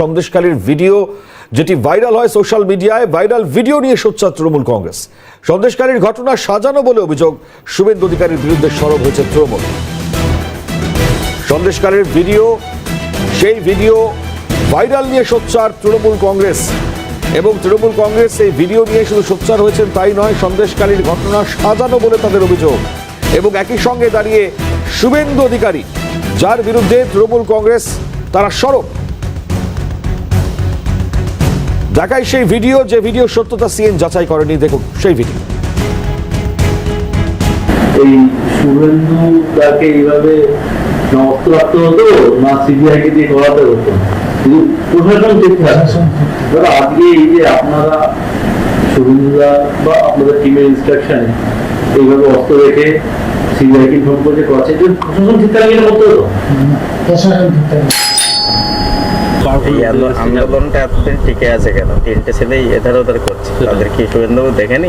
সন্দেশকালীর video যেটি viral হয় social মিডিয়ায়, ভাইরাল ভিডিও নিয়ে সোচ্চার তৃণমূল কংগ্রেস। সন্দেশকালীর ঘটনা সাজানো বলে অভিযোগ, শুভেন্দু অধিকারীর বিরুদ্ধে সরব হয়েছে তৃণমূল। সন্দেশকালীর ভিডিও, সেই ভিডিও ভাইরাল নিয়ে সোচ্চার তৃণমূল কংগ্রেস। এবং তৃণমূল কংগ্রেস এই ভিডিও নিয়ে শুধু সোচ্চার হয়েছেন তাই নয় সন্দেশকালীর ঘটনা সাজানো বলে তাদের অভিযোগ। এবং একই সঙ্গে দাঁড়িয়ে শুভেন্দু অধিকারী, যার বিরুদ্ধে তৃণমূল কংগ্রেস, তারা সরব। দেখাই সেই ভিডিও যে ভিডিও সত্যতা সিএন যাচাই করেনি দেখুন সেই ভিডিও। এই শুভেন্দু তাকে এইভাবে নষ্ট রাখতে হতো না সিবিআই কে দিয়ে করাতে হতো? প্রশাসন ঠিক থাকতো আজকে এই যে আপনারা শুভেন্দুদা বা আপনাদের টিমের ইনস্ট্রাকশনে এইভাবে অস্ত্র রেখে সিবিআই কে ফোন করে করাচ্ছে প্রশাসন ঠিক থাকে এটা করতে হতো এই আন্দোলনটা এতদিন টিকে আছে কেন? তিনটে ছেলেই এধার ওধার করছে। তাদের কি শুভেন্দু দেখেনি?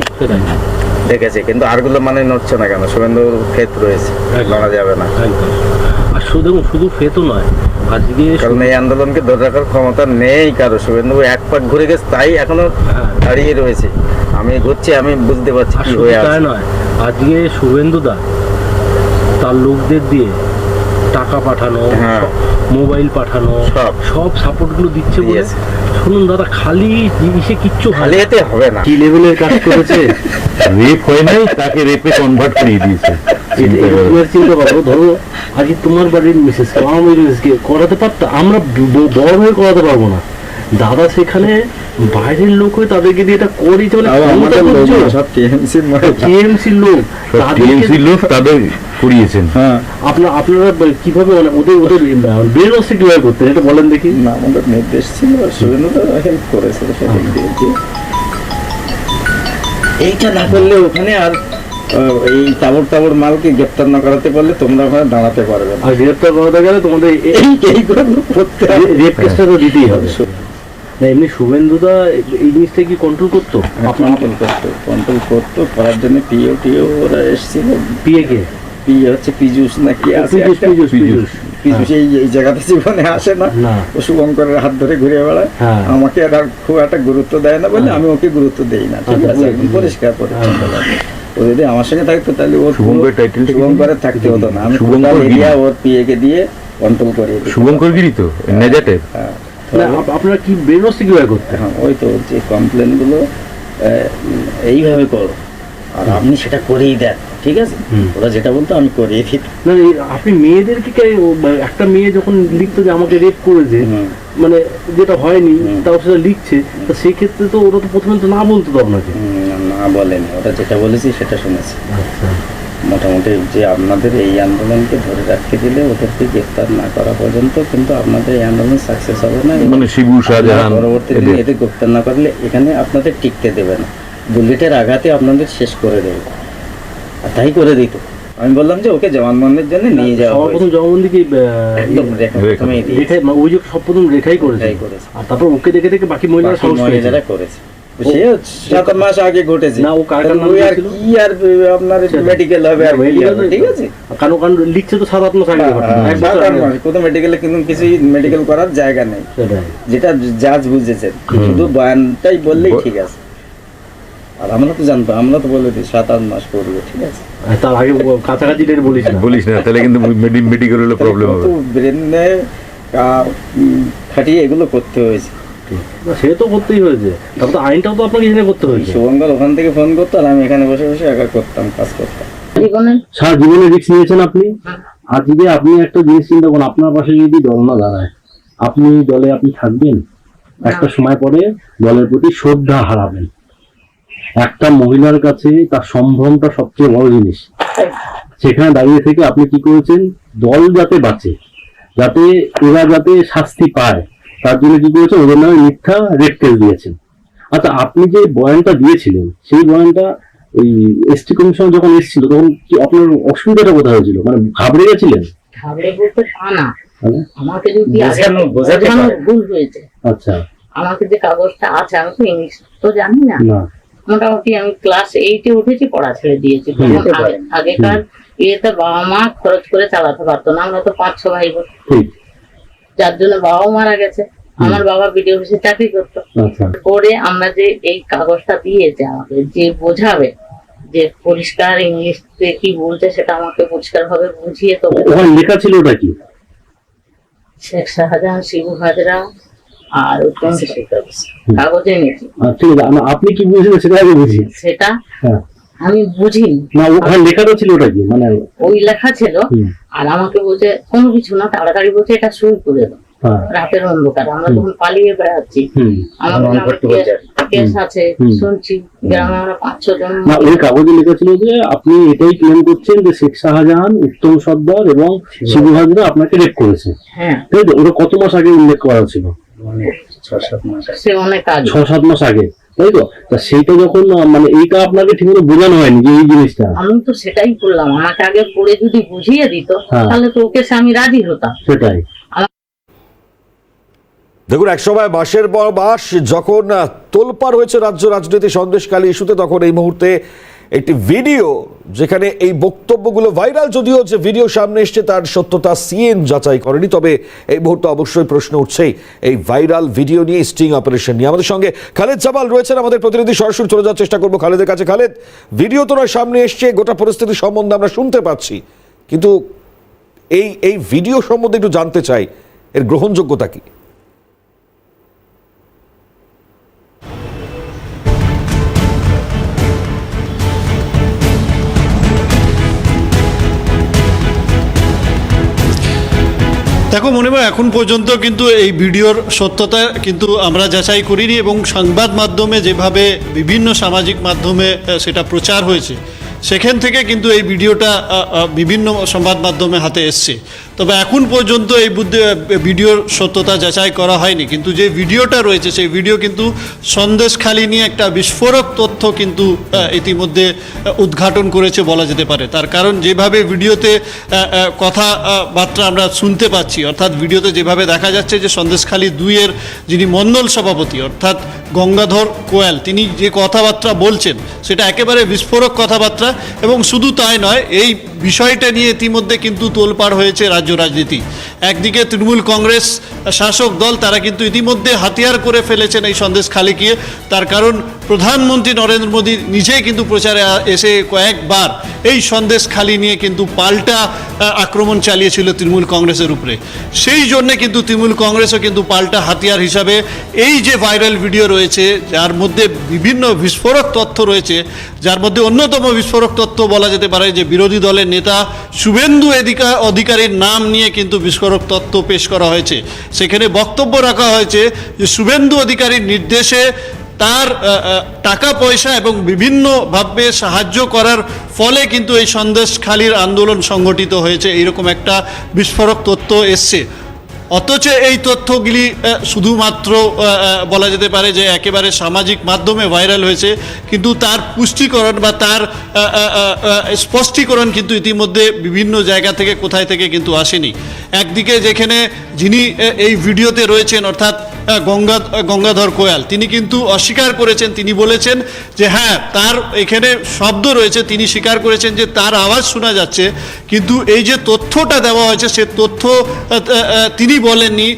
দেখেছে কিন্তু আরগুলো মানে নড়ছে না কেন? শুভেন্দু ক্ষেত রয়েছে লড়া যাবে না। আর শুধু শুধু ফেতো নয় আজকে কারণ এই আন্দোলনকে ধরে রাখার ক্ষমতা নেই কারও। শুভেন্দু এক পাক ঘুরে গেছে তাই এখনও হ্যাঁ। দাঁড়িয়ে রয়েছে। আমি ঘুরছি আমি বুঝতে পারছি কি হয়ে আছে। নয় আজকে শুভেন্দুদা তার লোকদের দিয়ে টাকা পাঠানো হ্যাঁ। মোবাইল পাঠানো সব। সব সাপোর্টগুলো দিচ্ছে বলে শুনুন দাদা খালি জিনিসে কিচ্ছু খালি এতে হবে না। কি লেভেলের কাজ করেছে? রেপ হয় নাই তাকে রেপে কনভার্ট করিয়ে দিয়েছে। এবার চিন্তা করো ধরো আজকে তোমার বাড়ির মিসেস আমার বাড়ির মিসেসকে করাতে পারতো? আমরা বড় হয়ে করাতে পারব না। দাদা সেখানে বাইরের লোক হয়ে তাদেরকে দিয়ে এটা করিয়েছে মানে আমাদের লোক সব টিএমসির টিএমসির লোক। তাদের করিয়েছেন। হ্যাঁ। আপনার আপনারা কীভাবে মানে ওদের ওদের কীভাবে করতেন এটা বলেন দেখি। না আমাদের নির্দেশ ছিল শুভেন্দু তো হেল্প করেছে সেদিক দিয়ে এইটা না করলে ওখানে আর এই তাবড় তাবড় মালকে গ্রেপ্তার না করাতে পারলে তোমরা ওখানে দাঁড়াতে পারবে আর গ্রেপ্তার করাতে গেলে তোমাদের এই করতে রেপ কেসটা তো দিতেই হবে। না এমনি শুভেন্দুদা এই জিনিসটা কি কন্ট্রোল করতো? কন্ট্রোল করতো কন্ট্রোল করতো করার জন্য পিও টিও ওরা এসেছিল। পিএ কে? পি হচ্ছে পিজুস নাকি আছে পিজুস পিজুস পিজুস পিজুস এই এই জায়গাতে জীবনে আসে না। না। ও শুভঙ্করের হাত ধরে ঘুরে বেড়ায়। হ্যাঁ। আমাকে আর খুব একটা গুরুত্ব দেয় না বলে আমি ওকে গুরুত্ব দেই না। ঠিক আচ্ছা, আছে একদম পরিষ্কার পরিচ্ছন্ন। ও যদি আমার সঙ্গে থাকতো তাহলে ওর শুভঙ্কর title টা শুভঙ্করের থাকতে হতো না। আমি শুভঙ্কর। এরিয়া ওর পিএ কে দিয়ে কন্ট্রোল করিয়ে দিই শুভঙ্কর গিরি তো নেজাটের। হ্যাঁ। আপনারা কি ওয়াশটা কীভাবে করতেন? হ্যাঁ, ওই তো যে কমপ্লেনগুলো আহ, এইভাবে করো। আর আপনি সেটা করেই দেন ঠিক আছে? ওরা যেটা বলতো আমি করিয়ে দিই না আপনি মেয়েদেরকে একটা মেয়ে যখন লিখতো যে আমাকে রেপ করেছে। মানে যেটা হয়নি। তাও সেটা লিখছে তো সেই ক্ষেত্রে তো ওরা তো প্রথমে তো না বলতো তো আপনাকে। না বলেনি। ওরা যেটা বলেছি সেটা শুনেছি। আচ্ছা। মোটামুটি যে আপনাদের এই আন্দোলনকে ধরে রাখতে দিলে ওদেরকে গ্রেফতার না করা পর্যন্ত কিন্তু আপনাদের এই আন্দোলন সাকসেস হবে না এবং মানে শিবু শাহজাহান পরবর্তী দিনে এদের। গ্রেফতার না করলে এখানে আপনাদের টিকতে দেবে না বুলেটের আঘাতে আপনাদের শেষ করে দেবে আর তাই করে দিত আমি বললাম যে ওকে জবানবন্দির জন্য নিয়ে যাওয়া সবার প্রথম হয়েছে। কি একদম রেখা রেখা। ওই যে সব প্রথম রেখাই করেছে। আর তারপর ওকে দেখে দেখে বাকি মহিলারা মহিলারা করেছে সে সাত মাস আগে ঘটেছে। না, ও কার কার নাম আর কি আর আপনার মেডিকেল হবে আর ঠিক আছে? কারণ কারণ লিখছে তো সাত আট মাস আগে ঘটনা। এক সাত বছর আট আগে। মাস। কোনো মেডিকেলে কিন্তু কিছুই মেডিকেল করার জায়গা নেই। যেটা জাজ বুঝেছেন। শুধু বয়ানটাই বললেই ঠিক আছে। আর আমরা তো জানতো আমরা তো বলে দিই সাত আট মাস করবে ঠিক আছে? তার আগে কাছাকাছি ডেট বলিস না। বলিস না তাহলে কিন্তু মেডিকেল হলে প্রবলেম হবে। ব্রেনে খাটিয়ে এগুলো করতে হয়েছে। সে তো করতেই হয়েছে। তারপর তো আইনটাও তো আপনাকে এখানে করতে হয়েছে। শুভঙ্কর ওখান থেকে ফোন করতো আর আমি এখানে বসে বসে একা করতাম কাজ করতাম। জীবনে সারা জীবনে রিস্ক নিয়েছেন আপনি? আজকে আপনি একটা জিনিস চিন্তা করুন আপনার পাশে যদি দল না দাঁড়ায় আপনি দলে আপনি থাকবেন একটা সময় পরে দলের প্রতি শ্রদ্ধা হারাবেন। একটা মহিলার কাছে তার সম্ভ্রমটা সবচেয়ে বড় জিনিস। সেখানে দাঁড়িয়ে থেকে আপনি কি করেছেন? দল যাতে বাঁচে যাতে এরা যাতে শাস্তি পায় তার জন্য কি করেছেন? ওদের নামে মিথ্যা কেস দিয়েছেন। আচ্ছা আপনি যে বয়ানটা দিয়েছিলেন সেই বয়ানটা ওই এসটি কমিশন যখন এসেছিল তখন কি আপনার অসুবিধাটা কোথায় হয়েছিল? মানে ঘাবড়ে গেছিলেন? ঘাবড়ে বলতে তা না। হ্যাঁ? আমাকে যদি। ভুল হয়েছে। আচ্ছা। আমাকে যে কাগজটা আছে আমি তো ইংলিশ তো জানি না। না। মোটামুটি আমি ক্লাস এইটে উঠেছি পড়া ছেড়ে দিয়েছি। আগেকার ইয়েতে বাবা মা খরচ করে চালাতে পারতো না আমরা তো পাঁচ ছ ভাই বোন। যার জন্য বাবাও মারা গেছে আমার বাবা বিডিও অফিসে চাকরি করতো। আচ্ছা। করে আমরা যে এই কাগজটা দিয়েছে আমাকে যে বোঝাবে যে পরিষ্কার ইংলিশে কি বলছে সেটা আমাকে পরিষ্কার ভাবে বুঝিয়ে তো ওখানে লেখা ছিল ওটা কি? শেখ শাহজাহান শিবু হাজরা আর উত্তম কাগজে নিয়েছি আপনি কি বুঝলেন সেটা আগে বুঝি। সেটা হ্যাঁ। আমি বুঝিনি। না ওখানে লেখাটা ছিল ওটা কি? মানে ওই লেখা ছিল আর আমাকে বলছে কোনো কিছু না তাড়াতাড়ি বলছে এটা সই করে দাও। হ্যাঁ। রাতের অন্ধকার আমরা তখন পালিয়ে বেড়াচ্ছি। কেস আছে শুনছি গ্রামে আমরা পাঁচ ছ জন ওই কাগজে লেখা ছিল যে আপনি এটাই ক্লেম করছেন যে শেখ শাহজাহান উত্তম সর্দার এবং শিবু হাজরা আপনাকে রেপ করেছে। হ্যাঁ। ওটা কত মাস আগে উল্লেখ করা ছিল? ছ সাত মাস সে অনেক আগে। ছ সাত মাস আগে। তাই তো? তা সেইটা যখন মানে এইটা আপনাকে ঠিকমতো বোঝানো হয়নি যে এই জিনিসটা। আমি তো সেটাই করলাম। আমাকে আগে পড়ে যদি বুঝিয়ে দিত হ্যাঁ। তাহলে তো ওকে আমি রাজি হতাম। সেটাই। দেখুন একসময় বাসের পর বাস যখন তোলপার হয়েছে রাজ্য রাজনীতি সন্দেশকালী ইস্যুতে তখন এই মুহূর্তে একটি ভিডিও যেখানে এই বক্তব্যগুলো ভাইরাল, যদিও যে ভিডিও সামনে এসছে তার সত্যতা সিএন যাচাই করেনি। তবে এই মুহূর্তে অবশ্যই প্রশ্ন উঠছেই এই ভাইরাল ভিডিও নিয়ে স্টিং অপারেশন নিয়ে। আমাদের সঙ্গে খালেদ জামাল রয়েছেন, আমাদের প্রতিনিধি। সরাসরি চলে যাওয়ার চেষ্টা করব খালেদের কাছে। খালেদ, ভিডিও তো নয়, সামনে এসছে, গোটা পরিস্থিতি সম্বন্ধে আমরা শুনতে পাচ্ছি। কিন্তু এই এই ভিডিও সম্বন্ধে একটু জানতে চাই, এর গ্রহণযোগ্যতা কি? দেখো মনে হয় এখন পর্যন্ত কিন্তু এই ভিডিওর সত্যতা কিন্তু আমরা যাচাই করিনি এবং সংবাদ মাধ্যমে যেভাবে বিভিন্ন সামাজিক মাধ্যমে সেটা প্রচার হয়েছে। সেখান থেকে কিন্তু এই ভিডিওটা বিভিন্ন সংবাদ মাধ্যমে হাতে এসছে। তবে এখন পর্যন্ত এই ভিডিওর সত্যতা যাচাই করা হয়নি। কিন্তু যে ভিডিওটা রয়েছে, সেই ভিডিও কিন্তু সন্দেশখালি নিয়ে একটা বিস্ফোরক তথ্য কিন্তু ইতিমধ্যে উদ্ঘাটন করেছে বলা যেতে পারে। তার কারণ যেভাবে ভিডিওতে কথাবার্তা আমরা শুনতে পাচ্ছি, অর্থাৎ ভিডিওতে যেভাবে দেখা যাচ্ছে যে সন্দেশখালী দুইয়ের যিনি মণ্ডল সভাপতি, অর্থাৎ গঙ্গাধর কোয়াল, তিনি যে কথাবার্তা বলছেন, সেটা একেবারে বিস্ফোরক কথাবার্তা এবং শুধু তাই নয় এই বিষয়টা নিয়ে ইতিমধ্যে কিন্তু তোলপাড় হয়েছে রাজ্য রাজনীতি। একদিকে তৃণমূল কংগ্রেস শাসক দল, তারা কিন্তু ইতিমধ্যে হাতিয়ার করে ফেলেছেন এই সন্দেশ খালি গিয়ে তার কারণ, প্রধানমন্ত্রী নরেন্দ্র মোদী নিজেই কিন্তু প্রচারে এসে কয়েকবার এই সন্দেশ খালি নিয়ে কিন্তু পাল্টা আক্রমণ চালিয়েছিল তৃণমূল কংগ্রেসের উপরে। সেই জন্যে কিন্তু তৃণমূল কংগ্রেসও কিন্তু পাল্টা হাতিয়ার হিসাবে এই যে ভাইরাল ভিডিও রয়েছে, যার মধ্যে বিভিন্ন বিস্ফোরক তথ্য রয়েছে, যার মধ্যে অন্যতম বিস্ফোরক তথ্য বলা যেতে পারে যে বিরোধী দলের নেতা শুভেন্দু অধিকা অধিকারীর নাম নিয়ে কিন্তু বিস্ফোরক তত্ত্ব পেশ করা হয়েছে। সেখানে বক্তব্য রাখা হয়েছে যে শুভেন্দু অধিকারীর নির্দেশে তার টাকা পয়সা এবং বিভিন্নভাবে সাহায্য করার ফলে কিন্তু এই সন্দেশখালীর আন্দোলন সংগঠিত হয়েছে। এইরকম একটা বিস্ফোরক তত্ত্ব এসছে। অথচ এই তথ্যগুলি শুধুমাত্র বলা যেতে পারে যে একেবারে সামাজিক মাধ্যমে ভাইরাল হয়েছে, কিন্তু তার পুষ্টিকরণ বা তার স্পষ্টীকরণ কিন্তু ইতিমধ্যে বিভিন্ন জায়গা থেকে, কোথায় থেকে কিন্তু আসেনি। একদিকে যেখানে যিনি এই ভিডিওতে রয়েছেন, অর্থাৎ গঙ্গা গঙ্গাধর কোয়াল। তিনি কিন্তু অস্বীকার করেছেন। তিনি বলেছেন যে হ্যাঁ তার এখানে শব্দ রয়েছে। তিনি স্বীকার করেছেন যে, তার আওয়াজ শোনা যাচ্ছে। কিন্তু এই যে তথ্যটা দেওয়া হয়েছে, সে তথ্য তিনি বলেননি।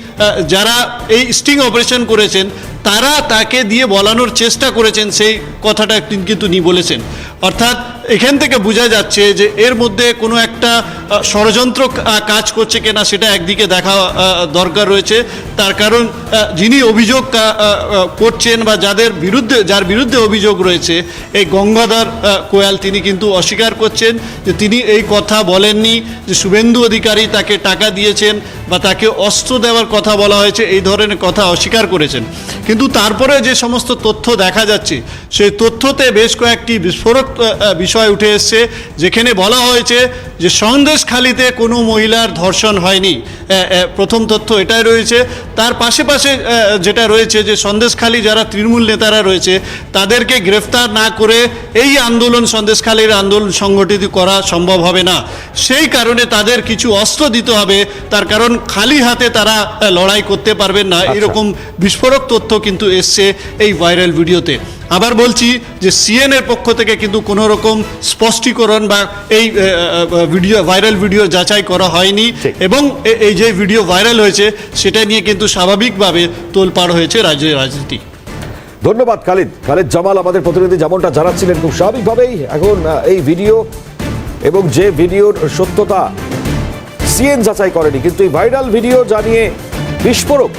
যারা এই স্টিং অপারেশন করেছেন, তারা তাকে দিয়ে বলানোর চেষ্টা করেছেন। সেই কথাটা তিনি কিন্তু নি বলেছেন। অর্থাৎ এখান থেকে বোঝা যাচ্ছে যে এর মধ্যে কোনো একটা ষড়যন্ত্র কাজ করছে কিনা সেটা একদিকে দেখা দরকার রয়েছে। তার কারণ যিনি অভিযোগ করছেন বা যাদের বিরুদ্ধে যার বিরুদ্ধে অভিযোগ রয়েছে এই গঙ্গাধর কোয়াল তিনি কিন্তু অস্বীকার করছেন যে তিনি এই কথা বলেননি যে শুভেন্দু অধিকারী তাকে টাকা দিয়েছেন বা তাকে অস্ত্র দেওয়ার কথা বলা হয়েছে এই ধরনের কথা অস্বীকার করেছেন। কিন্তু তারপরে যে সমস্ত তথ্য দেখা যাচ্ছে সেই তথ্যতে বেশ কয়েকটি বিস্ফোরক আহ, বিষয় উঠে এসছে যেখানে বলা হয়েছে যে সন্দেশখালিতে কোনো মহিলার ধর্ষণ হয়নি। প্রথম তথ্য এটাই রয়েছে। তার পাশে পাশে যেটা রয়েছে যে সন্দেশখালি যারা তৃণমূল নেতারা রয়েছে তাদেরকে গ্রেফতার না করে এই আন্দোলন সন্দেশখালির আন্দোলন সংগঠিত করা সম্ভব হবে না। সেই কারণে তাদের কিছু অস্ত্র দিতে হবে। তার কারণ খালি হাতে তারা লড়াই করতে পারবেন না। এরকম বিস্ফোরক তথ্য কিন্তু এসছে এই ভাইরাল ভিডিওতে। আবার বলছি যে সিএনএর পক্ষ থেকে কিন্তু কোনো রকম স্পষ্টীকরণ বা এই ভিডিও ভাইরাল ভিডিও যাচাই করা হয়নি এবং এই যে ভিডিও ভাইরাল হয়েছে সেটা নিয়ে কিন্তু স্বাভাবিকভাবে তোলপাড় হয়েছে রাজ্যের রাজনীতি। ধন্যবাদ খালিদ। খালিদ জামাল আমাদের প্রতিনিধি যেমনটা জানাচ্ছিলেন খুব স্বাভাবিকভাবেই এখন এই ভিডিও এবং যে ভিডিওর সত্যতা সিএন যাচাই করেনি কিন্তু এই ভাইরাল ভিডিও জানিয়ে বিস্ফোরক।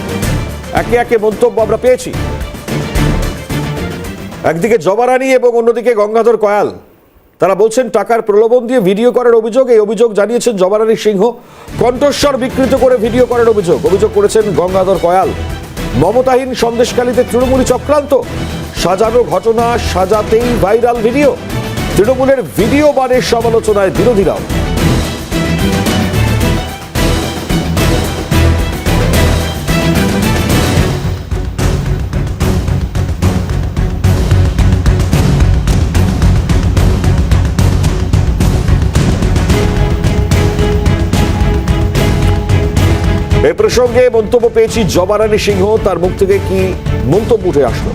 একে একে মন্তব্য আমরা পেয়েছি। একদিকে জবারানি এবং অন্যদিকে গঙ্গাধর কয়াল। তারা বলছেন, টাকার প্রলোভন দিয়ে ভিডিও করার অভিযোগ, এই অভিযোগ জানিয়েছেন জবারানী সিংহ। কণ্ঠস্বর বিকৃত করে ভিডিও করার অভিযোগ অভিযোগ করেছেন গঙ্গাধর কয়াল। মমতাহীন সন্দেশকালীতে তৃণমূলী চক্রান্ত। সাজানো ঘটনা সাজাতেই ভাইরাল ভিডিও। তৃণমূলের ভিডিও বানের সমালোচনায় বিরোধীরাও। এ প্রসঙ্গে মন্তব্য পেয়েছি জবারানী সিংহ, তার মুখ থেকে কি মন্তব্য উঠে আসলো?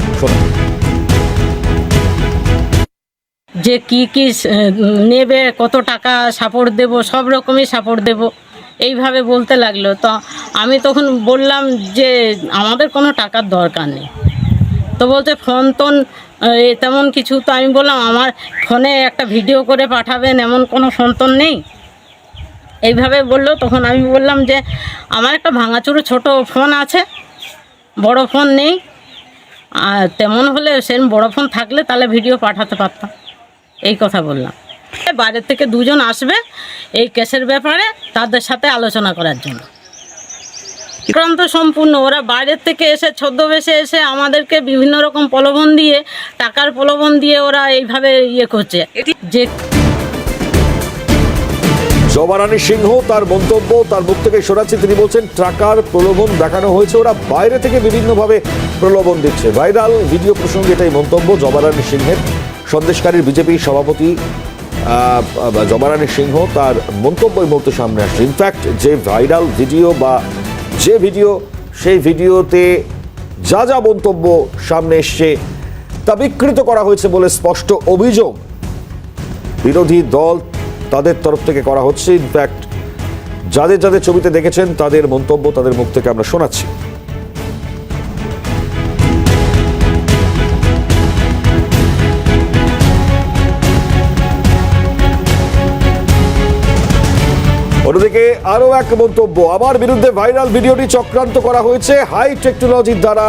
যে কি কি নেবে, কত টাকা, সাপোর্ট দেব, সব রকমই সাপোর্ট দেব, এইভাবে বলতে লাগল। তো আমি তখন বললাম যে আমাদের কোনো টাকার দরকার নেই। তো বলতে ফোন টোন তেমন কিছু তো আমি বললাম, আমার ফোনে একটা ভিডিও করে পাঠাবেন, এমন কোনো ফোন টোন নেই? এইভাবে বলল, তখন আমি বললাম যে, আমার একটা ভাঙাচুরো ছোট ফোন আছে, বড় ফোন নেই, আর তেমন হলে সেরকম বড় ফোন থাকলে তাহলে ভিডিও পাঠাতে পারতাম। এই কথা বললাম। বাইরের থেকে দুজন আসবে এই কেসের ব্যাপারে তাদের সাথে আলোচনা করার জন্য। ক্রান্ত সম্পূর্ণ, ওরা বাইরের থেকে এসে, ছদ্মবেশে এসে আমাদেরকে বিভিন্ন রকম প্রলোভন দিয়ে, টাকার প্রলোভন দিয়ে ওরা এইভাবে ইয়ে করছে। যে জবারানী সিংহ তার মন্তব্য, তার মুখ থেকে শোনাচ্ছে। তিনি বলছেন টাকার প্রলোভন দেখানো হয়েছে, ওরা বাইরে থেকে বিভিন্নভাবে প্রলোভন দিচ্ছে। ভাইরাল ভিডিও প্রসঙ্গে এটাই মন্তব্য, জবারানী সিংহের সন্দেশকারীর বিজেপি সভাপতি জবারানী সিংহ তার মন্তব্য এই মুহূর্তে সামনে আসছে। ইনফ্যাক্ট যে ভাইরাল ভিডিও বা যে ভিডিও, সেই ভিডিওতে যা যা মন্তব্য সামনে এসছে, তা বিকৃত করা হয়েছে বলে স্পষ্ট অভিযোগ। বিরোধী দল তাদের তরফ থেকে করা হচ্ছে। ইনফ্যাক্ট যাদের যাদের ছবিতে দেখেছেন, তাদের মন্তব্য তাদের মুখ থেকে আমরা শোনাচ্ছি। অন্যদিকে আরও এক মন্তব্য, আমার বিরুদ্ধে ভাইরাল ভিডিওটি চক্রান্ত করা হয়েছে। হাই টেকনোলজির দ্বারা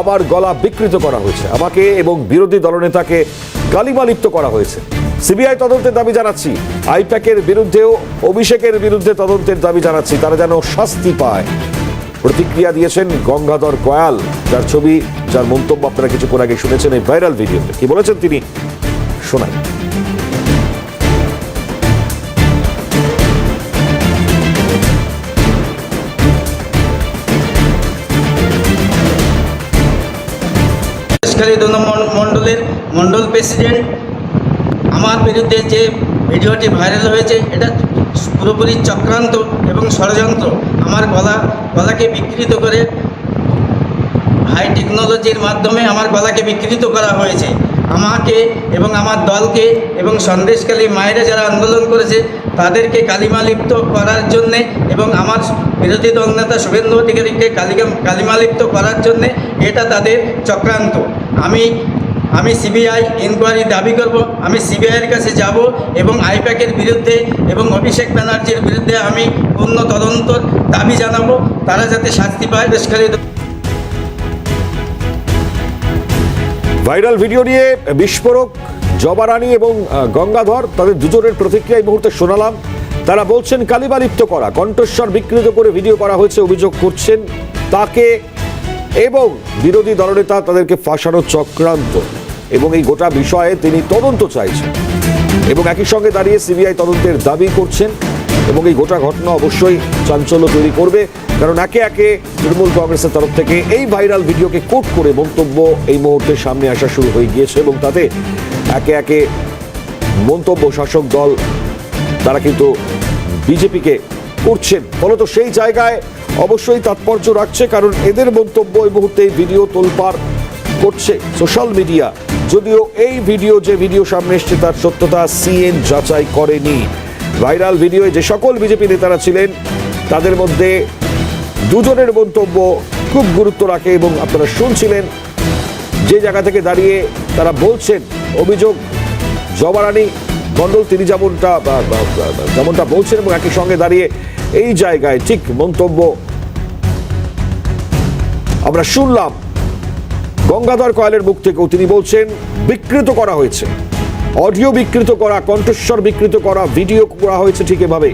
আমার গলা বিকৃত করা হয়েছে। আমাকে এবং বিরোধী দলনেতাকে গালিমালিপ্ত করা হয়েছে। সিবিআই তদন্তের দাবি জানাচ্ছি। আইপ্যাকের বিরুদ্ধেও অভিষেকের বিরুদ্ধে তদন্তের দাবি জানাচ্ছি। তারা যেন শাস্তি পায়। প্রতিক্রিয়া দিয়েছেন গঙ্গাধর কয়াল। যার ছবি, যার মন্তব্য আপনারা কিছুক্ষণ আগে শুনেছেন এই ভাইরাল ভিডিওতে। কি বলেছেন তিনি? নম্বর মণ্ডলের মণ্ডল প্রেসিডেন্ট আমার বিরুদ্ধে যে ভিডিওটি ভাইরাল হয়েছে, এটা পুরোপুরি চক্রান্ত এবং ষড়যন্ত্র। আমার গলা, গলাকে বিকৃত করে হাই টেকনোলজির মাধ্যমে আমার গলাকে বিকৃত করা হয়েছে। আমাকে এবং আমার দলকে এবং সন্দেশকালী মায়েরা যারা আন্দোলন করেছে, তাদেরকে কালিমালিপ্ত করার জন্যে এবং আমার বিরোধী দল নেতা শুভেন্দু অধিকারীকে কালিকা কালিমালিপ্ত করার জন্যে এটা তাদের চক্রান্ত। আমি আমি সিবিআই ইনকোয়ারি দাবি করব, আমি সিবিআইয়ের কাছে যাব এবং আইপ্যাকের বিরুদ্ধে এবং অভিষেক ব্যানার্জির বিরুদ্ধে আমি পূর্ণ তদন্তর দাবি জানাব, তারা যাতে শাস্তি পায় বেশকারী ভাইরাল ভিডিও নিয়ে বিস্ফোরক, জবারানি এবং গঙ্গাধর তাদের দুজনের প্রতিক্রিয়া এই মুহূর্তে শোনালাম। তারা বলছেন, কালিমালিপ্ত করা, কণ্ঠস্বর বিকৃত করে ভিডিও করা হয়েছে, অভিযোগ করছেন তাকে এবং বিরোধী দলনেতা তাদেরকে ফাঁসানো চক্রান্ত। এবং এই গোটা বিষয়ে তিনি তদন্ত চাইছেন। এবং একই সঙ্গে দাঁড়িয়ে সিবিআই তদন্তের দাবি করছেন এবং এই গোটা ঘটনা অবশ্যই চাঞ্চল্য তৈরি করবে। কারণ একে একে তৃণমূল কংগ্রেসের তরফ থেকে এই ভাইরাল ভিডিওকে কোট করে মন্তব্য এই মুহূর্তে সামনে আসা শুরু হয়ে গিয়েছে এবং তাতে একে একে মন্তব্য শাসক দল, তারা কিন্তু বিজেপিকে করছেন। ফলত সেই জায়গায় অবশ্যই তাৎপর্য রাখছে, কারণ এদের মন্তব্য এই মুহূর্তে এই ভিডিও তোলপাড় করছে সোশ্যাল মিডিয়া। যদিও এই ভিডিও, যে ভিডিও সামনে এসছে তার সত্যতা সিএন যাচাই করেনি। ভাইরাল ভিডিওয়ে যে সকল বিজেপি নেতারা ছিলেন, তাদের মধ্যে দুজনের মন্তব্য খুব গুরুত্ব রাখে এবং আপনারা শুনছিলেন, যে জায়গা থেকে দাঁড়িয়ে তারা বলছেন, অভিযোগ, জবারানি, মণ্ডল তিনি যেমনটা যেমনটা বলছেন এবং একই সঙ্গে দাঁড়িয়ে এই জায়গায় ঠিক মন্তব্য আমরা শুনলাম। গঙ্গাধর কয়ালের মুখ থেকেও তিনি বলছেন, বিকৃত করা হয়েছে। অডিও বিকৃত করা, কণ্ঠস্বর বিকৃত করা, ভিডিও করা হয়েছে ঠিক এভাবে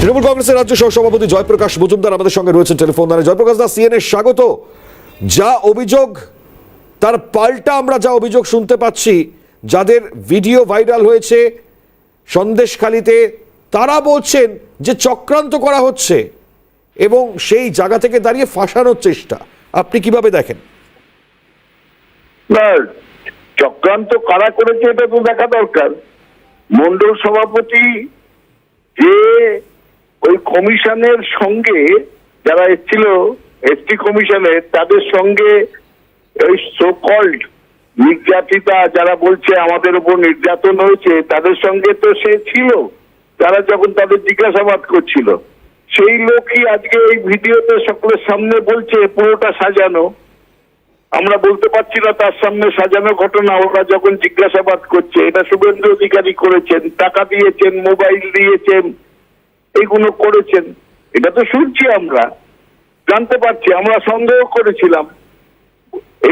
তৃণমূল কংগ্রেসের রাজ্য সহসভাপতি জয়প্রকাশ মজুমদার আমাদের সঙ্গে রয়েছেন টেলিফোন দানে জয়প্রকাশ দা সিএনএ স্বাগত। যা অভিযোগ, তার পাল্টা আমরা যা অভিযোগ শুনতে পাচ্ছি, যাদের ভিডিও ভাইরাল হয়েছে, সন্দেশখালিতে, তারা বলছেন যে চক্রান্ত করা হচ্ছে। এবং সেই জায়গা থেকে দাঁড়িয়ে ফাঁসানোর চেষ্টা। আপনি কীভাবে দেখেন? চক্রান্ত কারা করেছে এটা তো দেখা দরকার। মন্ডল সভাপতি যে ওই কমিশনের সঙ্গে যারা এসেছিল, এসটি কমিশনের, তাদের সঙ্গে ওই সোকল্ড নির্যাতিতা যারা বলছে আমাদের উপর নির্যাতন হয়েছে, তাদের সঙ্গে তো সে ছিল। তারা যখন তাদের জিজ্ঞাসাবাদ করছিল। সেই লোকই আজকে এই ভিডিওতে সকলের সামনে বলছে, পুরোটা সাজানো। আমরা বলতে পারছি না তার সামনে সাজানো ঘটনা, ওরা যখন জিজ্ঞাসাবাদ করছে, এটা শুভেন্দু অধিকারী করেছেন, টাকা দিয়েছেন, মোবাইল দিয়েছেন, এইগুলো করেছেন। এটা তো শুনছি আমরা, জানতে পারছি, আমরা সন্দেহ করেছিলাম।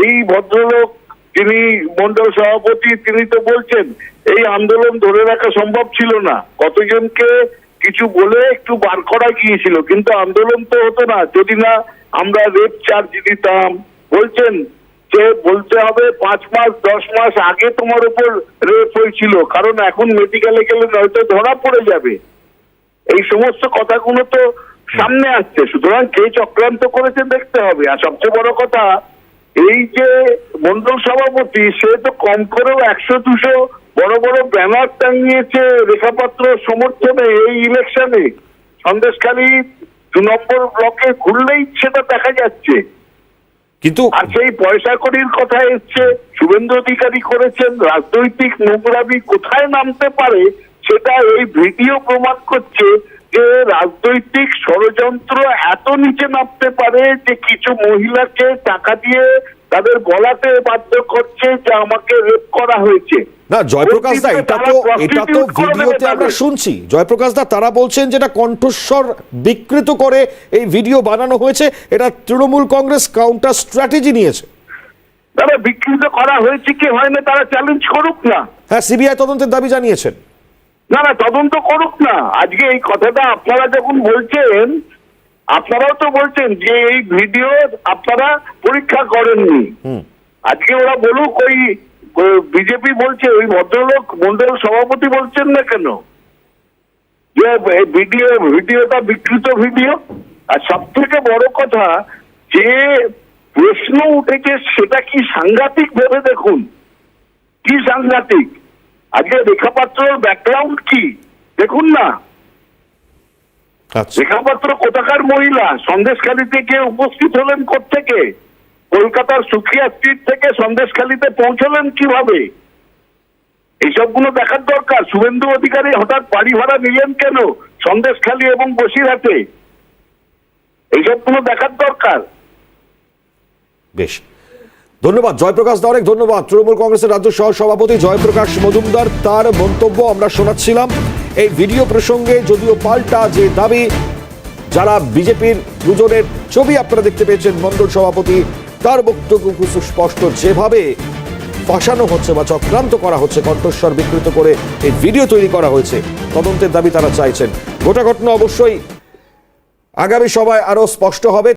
এই ভদ্রলোক তিনি মন্ডল সভাপতি, তিনি তো বলছেন, এই আন্দোলন ধরে রাখা সম্ভব ছিল না। কতজনকে কিছু বলে একটু বার করা গিয়েছিল, কিন্তু আন্দোলন তো হতো না। যদি না আমরা রেপ চার্জ দিতাম, বলছেন যে বলতে হবে পাঁচ মাস, দশ মাস আগে তোমার উপর রেপ হয়েছিল, কারণ এখন মেডিকেলে গেলে নয়তো ধরা পড়ে যাবে। এই সমস্ত কথাগুলো তো সামনে আসছে, সুতরাং কে চক্রান্ত করেছে দেখতে হবে। আর সবচেয়ে বড় কথা, এই যে মন্ডল সভাপতি, সে তো কম করেও একশো, দুশো বড় বড় ব্যানার টাঙিয়েছে রেখাপাত্র সমর্থনে এই ইলেকশনে। সন্দেশখালী দু নম্বর ব্লকে ঘুরলেই সেটা দেখা যাচ্ছে। কিন্তু আর সেই পয়সা করির কথা এসছে শুভেন্দু অধিকারী করেছেন রাজনৈতিক নোংরামি কোথায় নামতে পারে সেটা এই ভিডিও প্রমাণ করছে রাজনৈতিক ষড়যন্ত্র এত নিচে নামতে পারে যে কিছু মহিলাকে টাকা দিয়ে তাদের গলাতে বাধ্য করছে যে আমাকে রেপ করা হয়েছে। না জয়প্রকাশ দা এটা তো এটা তো ভিডিওতে আমরা শুনছি। জয়প্রকাশ দা তারা বলছেন যেটা কণ্ঠস্বর বিকৃত করে এই ভিডিও বানানো হয়েছে। এটা তৃণমূল কংগ্রেস কাউন্টার স্ট্র্যাটেজি নিয়েছে। তারা বিকৃত করা হয়েছে কি হয় না তারা চ্যালেঞ্জ করুক না। হ্যাঁ সিবিআই তদন্তের দাবি জানিয়েছেন। না না তদন্ত করুক না। আজকে এই কথাটা আপনারা যখন বলছেন আপনারাও তো বলছেন যে এই ভিডিও আপনারা পরীক্ষা করেননি। আজকে ওরা বলুক ওই বিজেপি বলছে ওই ভদ্রলোক মন্ডল সভাপতি বলছেন না কেন? যে ভিডিও ভিডিওটা বিকৃত ভিডিও। আর সব থেকে বড় কথা যে প্রশ্ন উঠেছে সেটা কি সাংঘাতিক ভেবে দেখুন। কি সাংঘাতিক? আজকে রেখাপাত্রর ব্যাকগ্রাউন্ড কি? দেখুন না। আচ্ছা। রেখাপাত্র কোথাকার মহিলা? সন্দেশখালীতে গিয়ে উপস্থিত হলেন থেকে কলকাতার সুখিয়া স্ট্রিট থেকে সন্দেশখালীতে পৌঁছলেন কীভাবে? এইসবগুলো দেখার দরকার। শুভেন্দু অধিকারী হঠাৎ বাড়ি ভাড়া নিলেন কেন? সন্দেশখালী এবং বসিরহাটে। এইসবগুলো দেখার দরকার। বেশ। ধন্যবাদ, জয়প্রকাশ দা, অনেক ধন্যবাদ। তৃণমূল কংগ্রেসের রাজ্য সহ সভাপতি জয়প্রকাশ মজুমদার, তার মন্তব্য আমরা শোনাচ্ছিলাম। এই ভিডিও প্রসঙ্গে যদিও পাল্টা যে দাবি, যারা বিজেপির দুজনের ছবি আপনারা দেখতে পেয়েছেন মন্ডল সভাপতি, তার বক্তব্য সুস্পষ্ট। যেভাবে ফাঁসানো হচ্ছে বা চক্রান্ত করা হচ্ছে, কণ্ঠস্বর বিকৃত করে এই ভিডিও তৈরি করা হয়েছে, তদন্তের দাবি তারা চাইছেন। গোটা ঘটনা অবশ্যই আগামী সভায় আরও স্পষ্ট হবে।